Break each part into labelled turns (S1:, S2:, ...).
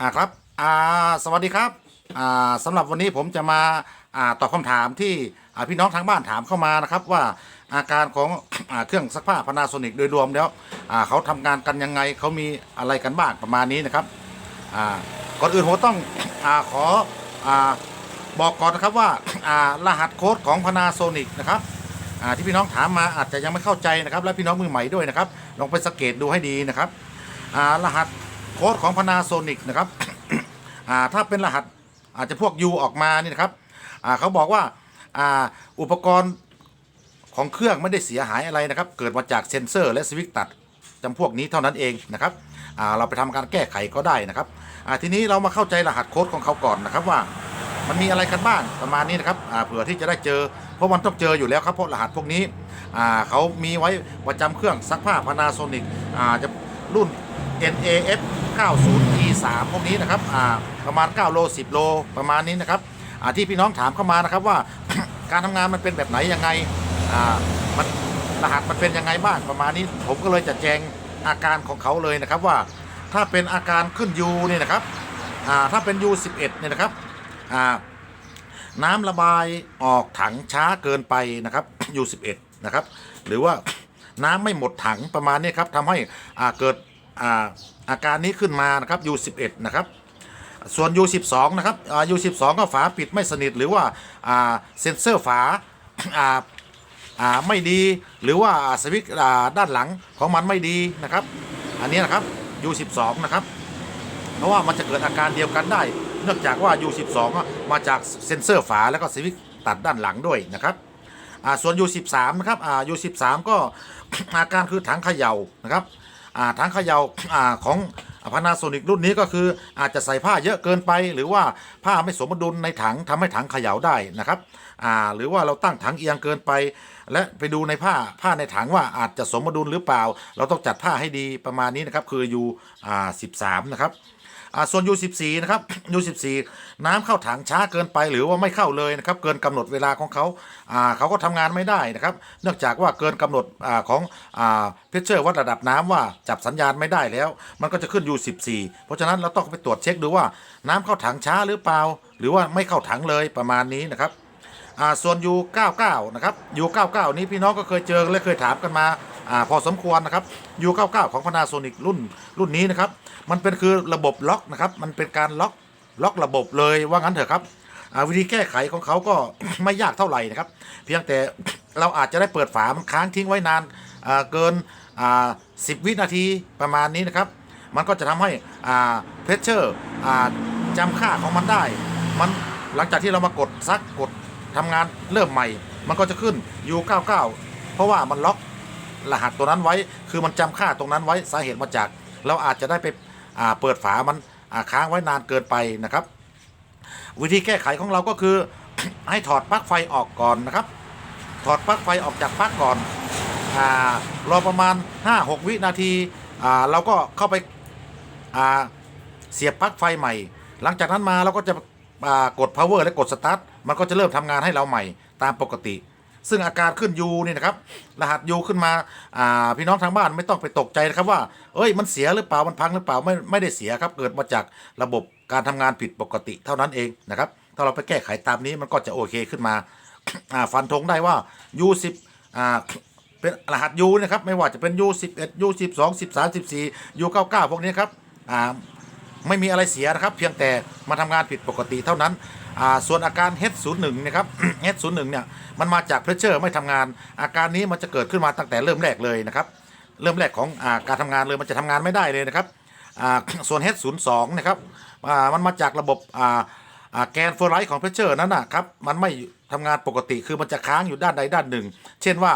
S1: อ่าครับอ่าสวัสดีครับอ่าสำหรับวันนี้ผมจะมาอ่าตอบคำถามที่อ่าพี่น้องทางบ้านถามเข้ามานะครับว่าอาการของอ่าเครื่องซักผ้าพานาโซนิกโดยรวมแล้วอ่าเขาทำงานกันยังไงเขามีอะไรกันบ้างประมาณนี้นะครับอ่าก่อนอื่นผมต้องอาขออาบอกก่อนนะครับว่าอ่ารหัสโค้ดของพานาโซนิกนะครับอ่าที่พี่น้องถามมาอาจจะยังไม่เข้าใจนะครับ และพี่น้องมือใหม่ด้วยนะครับลองไปสังเกตดูให้ดีนะครับอ่ารหัส ค้ดของพนาโซนิกนะครับ ถ้าเป็นรหัสอาจจะพวก U ออกมานี่นะครับเขาบอกว่าอุปกรณ์ของเครื่องไม่ได้เสียหายอะไรนะครับ เกิดมาจากเซ็นเซอร์และสวิตตัดจำพวกนี้เท่านั้นเองนะครับเราไปทำการแก้ไขก็ได้นะครับทีนี้เรามาเข้าใจรหัสโค้ดของเขาก่อนนะครับว่ามันมีอะไรกันบ้างประมาณนี้นะครับเผื่อที่จะได้เจอเพราะมันต้องเจออยู่แล้วครับเพราะรหัสพวกนี้เขามีไว้ประจำเครื่องซักผ้าพานาโซนิกจะรุ่น NAF 90 E3 พวกนี้นะครับประมาณ 9 โล 10 โลประมาณนี้นะครับที่พี่น้องถามเข้ามานะครับว่าการทำงานมันเป็นแบบไหนยังไงมันรหัสมันเป็นยังไงบ้างประมาณนี้ ผมก็เลยจะแจงอาการของเขาเลยนะครับว่าถ้าเป็นอาการขึ้น U เนี่ยนะครับถ้าเป็น U11 เนี่ยนะครับน้ำระบายออกถังช้าเกินไปนะครับ U11 นะครับหรือว่าน้ำไม่หมดถังประมาณนี้ครับทำให้เกิด อ่าอาการนี้ขึ้นมานะครับ U11 นะครับส่วน U12 นะครับ U12 ก็ฝาปิดไม่สนิทหรือว่าเซ็นเซอร์ฝาไม่ดีหรือว่าสวิตช์ด้านหลังของมันไม่ดีนะครับ อันนี้นะครับ U12 นะครับ เพราะว่ามันจะเกิดอาการเดียวกันได้ เนื่องจากว่า U12 มาจากเซ็นเซอร์ฝาแล้วก็สวิตช์ตัดด้านหลังด้วยนะครับส่วน U13 นะครับ U13 ก็อาการคือถังเขย่านะครับ อ่าถังเขย่าอ่าของพานาโซนิกรุ่นนี้ก็คืออาจจะใส่ผ้าเยอะเกินไป หรือว่าผ้าไม่สมดุลในถังทำให้ถังเขย่าได้นะครับหรือว่าเราตั้งถังเอียงเกินไป และไปดูในผ้าผ้าในถังว่าอาจจะสมดุลหรือเปล่า เราต้องจัดผ้าให้ดีประมาณนี้นะครับคือ U อ่า13นะครับ อ่าส่วน U14 นะครับ U14 น้ำเข้าถังช้าเกินไปหรือว่าไม่เข้าเลยนะครับเกินกำหนดเวลาของเขาอ่าเขาก็ทำงานไม่ได้นะครับ เนื่องจากว่าเกินกำหนดอาของอ่าเพชเชอร์วัดระดับน้ำว่าจับสัญญาณไม่ได้แล้ว มันก็จะขึ้น U14 เพราะฉะนั้นเราต้องไปตรวจเช็คดูว่าน้ำเข้าถังช้าหรือเปล่า หรือว่าไม่เข้าถังเลยประมาณนี้นะครับอ่าส่วน U99 นะครับ U99 นี้พี่น้องก็เคยเจอและเคยถามกันมา อ่าพอสมควรนะครับ U99 ของพานาโซนิกรุ่นรุ่นนี้นะครับ มันเป็นคือระบบล็อกนะครับ มันเป็นการล็อกล็อกระบบเลยว่างั้นเถอะครับวิธีแก้ไขของเขาก็ไม่ยากเท่าไหร่นะครับ เพียงแต่เราอาจจะได้เปิดฝามันค้างทิ้งไว้นานอ่าเกินสิวินาทีประมาณนี้นะครับ มันก็จะทำให้เพชเชอร์อ่าจำค่าของมันได้ มันหลังจากที่เรามากดซักกดทำงานเริ่มใหม่ มันก็จะขึ้น U99 เพราะว่ามันล็อก รหัสตัวนั้นไว้ คือมันจำค่าตรงนั้นไว้สาเหตุมาจาก เราอาจจะได้ไปเปิดฝามันค้างไว้นานเกินไปนะครับ วิธีแก้ไขของเราก็คือให้ถอดปลั๊กไฟออกก่อนนะครับ ถอดปลั๊กไฟออกจากปลั๊กก่อนรอประมาณ 5-6 วินาทีาเราก็เข้าไปาเสียบปลั๊กไฟใหม่ หลังจากนั้นมาเราก็จะกด power และกด start มันก็จะเริ่มทำงานให้เราใหม่ตามปกติ ซึ่งอาการขึ้นยูนี่นะครับ รหัสยูขึ้นมาอ่าพี่น้องทางบ้านไม่ต้องไปตกใจนะครับว่า เอ้ยมันเสียหรือเปล่ามันพังหรือเปล่าไม่ไม่ได้เสียครับเกิดมาจากระบบการทำงานผิดปกติเท่านั้นเองนะครับ ถ้าเราไปแก้ไขตามนี้มันก็จะโอเคขึ้นมาอ่าฟันธงได้ว่า U10 อ่าเป็นรหัส U นะครับไม่ว่าจะเป็น U11 U12 13 14 U99 พวกนี้ครับอ่า ไม่มีอะไรเสียนะครับ เพียงแต่มาทำงานผิดปกติเท่านั้น ส่วนอาการ H01 นะครับ H01 เนี่ยมันมาจากเพรสเชอร์ไม่ทำงาน อาการนี้มันจะเกิดขึ้นมาตั้งแต่เริ่มแรกเลยนะครับ เริ่มแรกของอการทำงานเลยมันจะทำงานไม่ได้เลยนะครับส่วน H02 นะครับมันมาจากระบบแกนเฟอร์ไลท์ของเพรสเชอร์นั้นนะครับมันไม่ทำงานปกติคือมันจะค้างอยู่ด้านใดด้านหนึ่ง เช่นว่า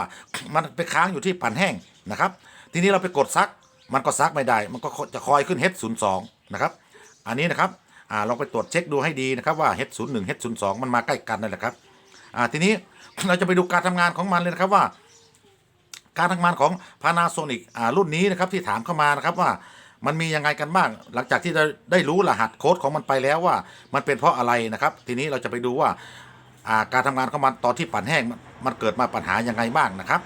S1: มันไปค้างอยู่ที่ปั่นแห้งนะครับ ทีนี้เราไปกดซัก มันก็ซักไม่ได้ มันก็จะคอยขึ้น H02 นะครับ อันนี้นะครับอ่าลองไปตรวจเช็คดูให้ดีนะครับว่า H01 H02 มันมาใกล้กันนั่นแหละครับอ่าทีนี้เราจะไปดูการทำงานของมันเลยนะครับว่า การทำงานของ Panasonic อ่ารุ่นนี้นะครับที่ถามเข้ามานะครับว่ามันมียังไงกันบ้าง หลังจากที่เราได้รู้รหัสโค้ดของมันไปแล้วว่า มันเป็นเพราะอะไรนะครับ ทีนี้เราจะไปดูว่าอ่าการทำงานของมันตอนที่ปั่นแห้งมันมันเกิดมาปัญหายังไงบ้างนะครับ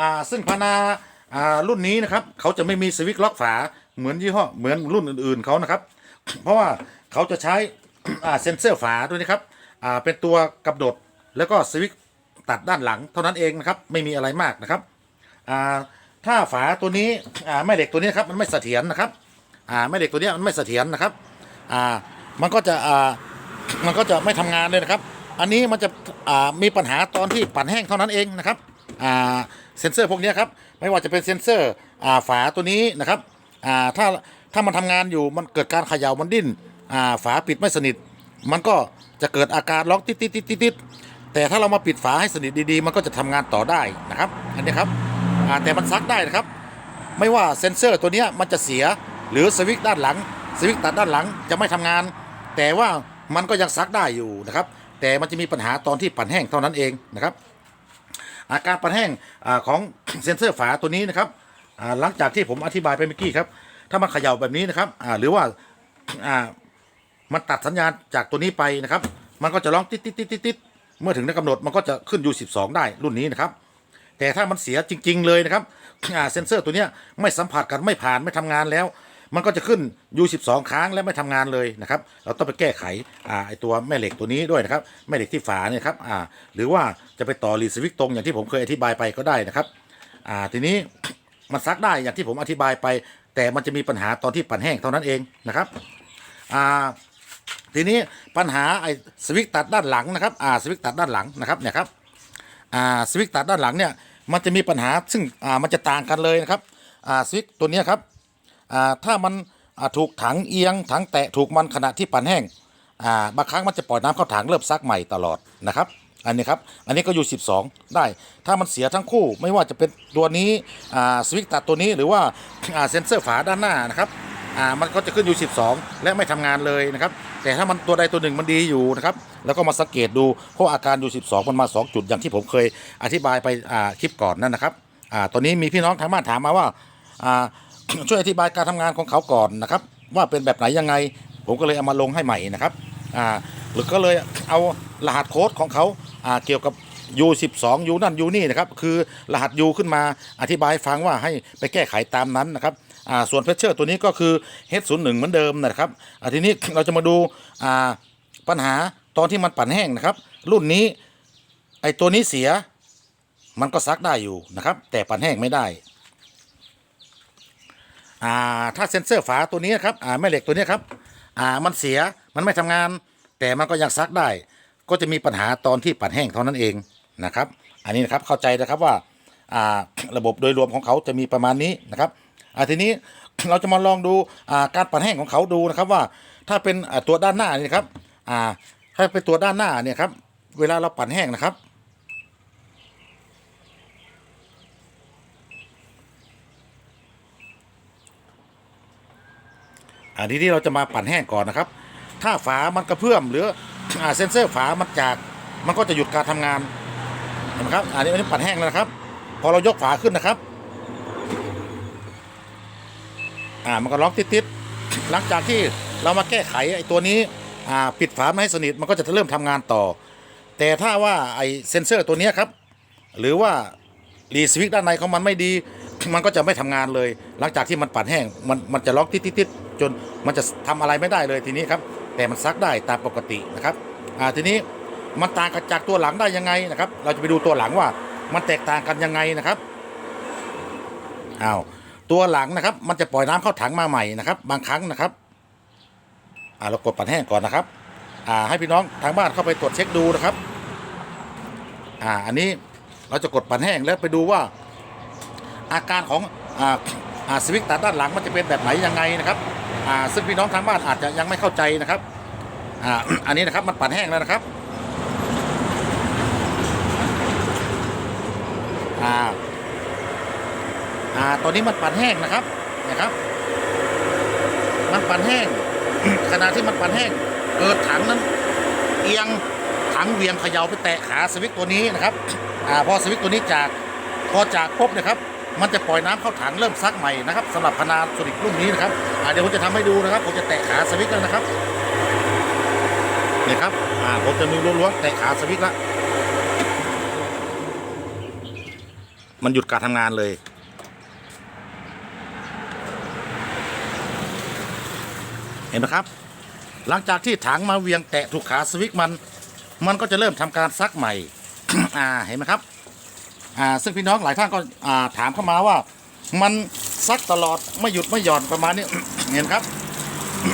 S1: อ่าซึ่งพานาอ่ารุ่นนี้นะครับเขาจะไม่มีสวิตช์ล็อกฝาเหมือนยี่ห้อเหมือนรุ่นอื่นๆเขานะครับ เพราะว่าเขาจะใช้อ่าเซ็นเซอร์ฝาด้วยนะครับอ่าเป็นตัวกำหนดแล้วก็สวิตช์ตัดด้านหลังเท่านั้นเองนะครับไม่มีอะไรมากนะครับอ่าถ้าฝาตัวนี้อ่าแม่เหล็กตัวนี้นครับมันไม่เสถียรนะครับอ่าแม่เหล็กตัวนี้มันไม่เสถียรนะครับอ่ามันก็จะอ่ามันก็จะไม่ทำงานเลยนะครับ อันนี้มันจะอ่ามีปัญหาตอนที่ปั่นแห้งเท่านั้นเองนะครับ อ่าเซ็นเซอร์พวกนี้ครับไม่ว่าจะเป็นเซ็นเซอร์อ่าฝาตัวนี้นะครับอ่าถ้าถ้ามันทำงานอยู่มันเกิดการเขย่ามันดิ้นอ่าฝาปิดไม่สนิท มันก็จะเกิดอาการล็อกติดติดติดติดติดแต่ถ้าเรามาปิดฝาให้สนิทดีๆ มันก็จะทำงานต่อได้นะครับอันนี้ครับอ่าแต่มันซักได้นะครับ ไม่ว่าเซ็นเซอร์ตัวนี้มันจะเสียหรือสวิตช์ด้านหลังสวิตช์ตัดด้านหลังจะไม่ทำงาน แต่ว่ามันก็ยังซักได้อยู่นะครับ แต่มันจะมีปัญหาตอนที่ปั่นแห้งเท่านั้นเองนะครับ อาการปั่นแห้งอของเซ็นเซอร์ฝาตัวนี้นะครับหลังจากที่ผมอธิบายไปเมื่อกี้ครับ ถ้ามันเขย่าแบบนี้นะครับหรือว่ามันตัดสัญญาณจากตัวนี้ไปนะครับ มันก็จะร้องติดติดติดติดติดเมื่อถึงในกำหนดมันก็จะขึ้น U12 ได้รุ่นนี้นะครับ แต่ถ้ามันเสียจริง ๆ เลยนะครับเซนเซอร์ตัวนี้ไม่สัมผัสกันไม่ผ่านไม่ทำงานแล้ว มันก็จะขึ้น U12 ค้างและไม่ทำงานเลยนะครับเราต้องไปแก้ไขอ่าไอตัวแม่เหล็กตัวนี้ด้วยนะครับแม่เหล็กที่ฝาเนี่ยครับอ่าหรือว่าจะไปต่อรีสวิกตรงอย่างที่ผมเคยอธิบายไปก็ได้นะครับอ่าทีนี้มันซักได้อย่างที่ผมอธิบายไป แต่มันจะมีปัญหาตอนที่ปั่นแห้งเท่านั้นเองนะครับอ่าทีนี้ปัญหาไอ้สวิกตัดด้านหลังนะครับอ่าสวิกตัดด้านหลังนะครับเนี่ยครับอ่าสวิกตัดด้านหลังเนี่ยมันจะมีปัญหาซึ่งอ่ามันจะต่างกันเลยนะครับอ่าสวิกตัวนี้ครับ อ่าถ้ามันอ่าถูกถังเอียงถังแตะถูกมันขณะที่ปั่นแห้งอ่าบางครั้งมันจะปล่อยน้ำเข้าถังเริ่มซักใหม่ตลอดนะครับ อันนี้ครับอันนี้ก็อยู่ 12 ได้ ถ้ามันเสียทั้งคู่ไม่ว่าจะเป็นตัวนี้อ่าสวิกตัดตัวนี้หรือว่าอ่าเซ็นเซอร์ฝาด้านหน้านะครับอ่ามันก็จะขึ้นอยู่ 12 และไม่ทำงานเลยนะครับแต่ถ้ามันตัวใดตัวหนึ่งมันดีอยู่นะครับแล้วก็มาสังเกตดูเพราะอาการอยู่ 12 มันมา 2 จุดอย่างที่ผมเคยอธิบายไปอ่าคลิปก่อนนั่นนะครับอ่าตอนนี้มีพี่น้องทางบ้านถามมาว่าอ่า ช่วยอธิบายการทำงานของเขาก่อนนะครับ ว่าเป็นแบบไหนยังไง ผมก็เลยเอามาลงให้ใหม่นะครับอ่าหรือก็เลยเอารหัสโค้ดของเขาอ่าเกี่ยวกับ U12 U นั่น U นี่นะครับคือรหัส U ขึ้นมาอธิบายฟังว่าให้ไปแก้ไขตามนั้นนะครับอ่าส่วนเพชเชอร์ตัวนี้ก็คือ H01 เหมือนเดิมนะครับอ่าทีนี้เราจะมาดูอ่าปัญหาตอนที่มันปั่นแห้งนะครับ รุ่นนี้ไอตัวนี้เสียมันก็ซักได้อยู่นะครับ แต่ปั่นแห้งไม่ได้ อ่าถ้าเซ็นเซอร์ฝาตัวนี้ครับอ่าแม่เหล็กตัวนี้ครับอ่ามันเสียมันไม่ทำงาน แต่มันก็ยังซักได้ ก็จะมีปัญหาตอนที่ปัดแห้งเท่านั้นเองนะครับ อันนี้นะครับเข้าใจนะครับว่าอ่าระบบโดยรวมของเขาจะมีประมาณนี้นะครับอ่าทีนี้เราจะมาลองดูอ่าการปัดแห้งของเขาดูนะครับว่าถ้าเป็นตัวด้านหน้านี่ครับอ่าถ้าเป็นตัวด้านหน้าเนี่ยครับเวลาเราปั่นแห้งนะครับ อันนี้ที่เราจะมาปั่นแห้งก่อนนะครับ ถ้าฝามันกระเพื่อมหรือเซนเซอร์ฝามันจาก มันก็จะหยุดการทำงานเห็นไหมครับ อันนี้อันนี้ปั่นแห้งแล้วนะครับ พอเรายกฝาขึ้นนะครับ อ่ามันก็ล็อกติดๆหลังจากที่เรามาแก้ไขไอ้ตัวนี้อ่าปิดฝาไม่ให้สนิทมันก็จะเริ่มทำงานต่อ แต่ถ้าว่าไอ้เซนเซอร์ตัวนี้ครับ หรือว่ารีสวิกด้านในของมันไม่ดี มันก็จะไม่ทำงานเลย หลังจากที่มันปั่นแห้งมันมันจะล็อกติดติดๆ จนมันจะทำอะไรไม่ได้เลยทีนี้ครับแต่มันซักได้ตามปกตินะครับอ่าทีนี้มันต่างกันจากตัวหลังได้ยังไงนะครับ เราจะไปดูตัวหลังว่ามันแตกต่างกันยังไงนะครับอ้าวตัวหลังนะครับ มันจะปล่อยน้ำเข้าถังมาใหม่นะครับ บางครั้งนะครับอ่าเรากดปั่นแห้งก่อนนะครับอ่าให้พี่น้องทางบ้านเข้าไปตรวจเช็คดูนะครับอ่าอันนี้เราจะกดปั่นแห้งแล้วไปดูว่าอาการของอ่าสวิกตัดด้านหลังมันจะเป็นแบบไหนยังไงนะครับ ซึ่งพี่น้องทางบ้านอาจจะยังไม่เข้าใจนะครับอ่าอันนี้นะครับมันปั่นแห้งแล้วนะครับอ่าอ่าตอนนี้มันปั่นแห้งนะครับนะครับ มันปั่นแห้งขณะที่มันปั่นแห้งเกิดถังนั้น เอียงถังเวียงเขย่าไปแตะขาสวิตตัวนี้นะครับอ่าพอสวิตตัวนี้จากพอจากปุ๊บนะครับ มันจะปล่อยน้ำเข้าถังเริ่มซักใหม่นะครับสำหรับพนาสนิกรุ่นนี้นะครับเดี๋ยวผมจะทำให้ดูนะครับผมจะแตะขาสวิตแล้วนะครับนี่ครับผมจะนูล้วนๆแตะขาสวิตแล้วมันหยุดการทำงานเลยเห็นไหมครับ หลังจากที่ถังมาเวียงแตะถูกขาสวิตมัน มันก็จะเริ่มทำการซักใหม่ อ่า เห็นไหมครับ อ่าซึ่งพี่น้องหลายท่านก็อ่าถามเข้ามาว่า มันซักตลอดไม่หยุดไม่หย่อนประมาณนี้ เห็นครับ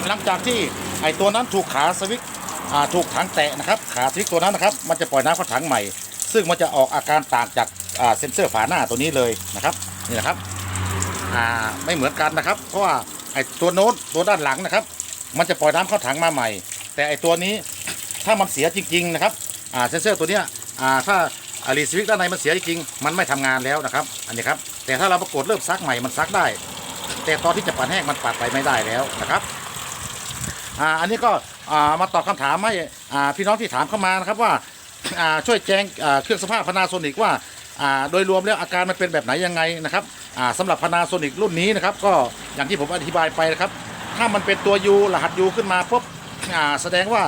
S1: หลังจากที่ไอตัวนั้นถูกขาสวิกอ่าถูกถังแตะนะครับ ขาสวิกตัวนั้นนะครับ มันจะปล่อยน้ำเข้าถังใหม่ ซึ่งมันจะออกอาการต่างจากอ่าเซ็นเซอร์ฝาหน้าตัวนี้เลยนะครับนี่นะครับอ่าไม่เหมือนกันนะครับเพราะว่าไอตัวโน้ตตัวด้านหลังนะครับ มันจะปล่อยน้ำเข้าถังมาใหม่ แต่ไอตัวนี้ถ้ามันเสียจริงๆนะครับอ่าเซ็นเซอร์ตัวเนี้ยอ่าถ้า อารีสวิกด้านในมันเสียจริงมันไม่ทำงานแล้วนะครับ อันนี้ครับ แต่ถ้าเราประกดเริ่มซักใหม่มันซักได้ แต่ตอนที่จะปัดแห้งมันปัดไปไม่ได้แล้วนะครับอ่าอันนี้ก็อ่ามาตอบคำถามให้อ่าพี่น้องที่ถามเข้ามานะครับว่าอ่าช่วยแจ้งอ่าเครื่องสภาพพนาโซนิกว่าอ่าโดยรวมแล้วอาการมันเป็นแบบไหนยังไงนะครับอ่าสำหรับพนาโซนิกรุ่นนี้นะครับ ก็อย่างที่ผมอธิบายไปนะครับ ถ้ามันเป็นตัว U รหัส U ขึ้นมาปุ๊บอ่าแสดงว่า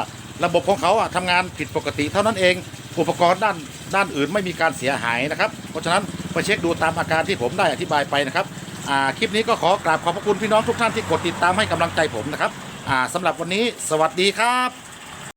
S1: ระบบของเขาอะทำงานผิดปกติเท่านั้นเอง อุปกรณ์ด้านด้านอื่นไม่มีการเสียหายนะครับ เพราะฉะนั้นไปเช็คดูตามอาการที่ผมได้อธิบายไปนะครับคลิปนี้ก็ขอกราบขอบพระคุณพี่น้องทุกท่านที่กดติดตามให้กำลังใจผมนะครับอ่าสำหรับวันนี้สวัสดีครับ